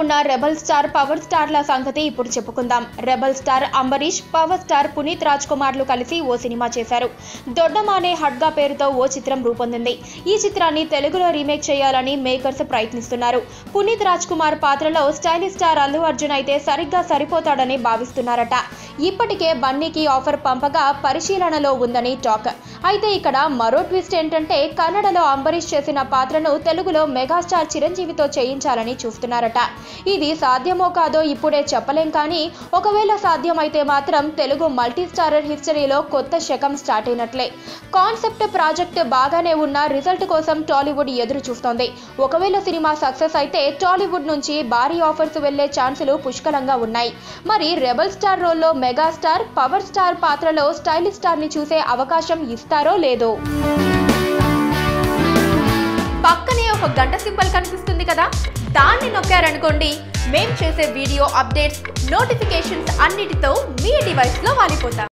ఉన్న rebel star power స్టార్ల సంగతి ఇప్పుడు చెప్పుకుందాం. Rebel star Ambareesh power star Puneeth Raj కుమార్లు కలిసి ఓ సినిమా చేశారు. దొడ్డమానే హడ్గా పేరుతో ఓ చిత్రం రూపొందింది. ఈ చిత్రాన్ని తెలుగులో రీమేక్ చేయాలని మేకర్స్ ప్రయత్నిస్తున్నారు. పునీత్ రాజ్ కుమార్ పాత్రలో స్టైలిష్ స్టార్ అల్లు అర్జున్ అయితే సరిగ్గా సరిపోతాడని భావిస్తున్నారట. ఇప్పటికే బన్నీకి ఆఫర్ పంపగా పరిశీలనలో ఉందని టాక్. అయితే ఇక్కడ మరో ట్విస్ట్ ఏంటంటే కన్నడలో అంబరీష్ చేసిన పాత్రను తెలుగులో మెగాస్టార్ చిరంజీవితో చేయించాలని చూస్తున్నారట. ఇది సాధ్యమో కాదో ఇప్పుడే చెప్పలేం కానీ ఒకవేళ సాధ్యమైతే మాత్రం తెలుగు మల్టీ స్టారర్ హిస్టరీలో కొత్త శకం స్టార్ట్ అయినట్లే. కాన్సెప్ట్ ప్రాజెక్ట్ బాగానే ఉన్న రిజల్ట్ కోసం టాలీవుడ్ ఎదురు చూస్తోంది. ఒకవేళ సినిమా సక్సెస్ అయితే టాలీవుడ్ నుంచి భారీ ఆఫర్స్ వెళ్ళే ఛాన్సులు పుష్కలంగా ఉన్నాయి. మరి రెబల్ స్టార్ రోల్లో మెగాస్టార్ పవర్ స్టార్ పాత్రలో స్టైలిష్ స్టార్ని చూసే అవకాశం ఇస్తారో లేదో? పక్కనే ఒక గంట సింబల్ కనిపిస్తుంది కదా. దాన్ని నొక్కారనుకోండి. మేం చేసే వీడియో అప్డేట్స్ నోటిఫికేషన్స్ అన్నిటితో మీ డివైస్లో వాలిపోతాం.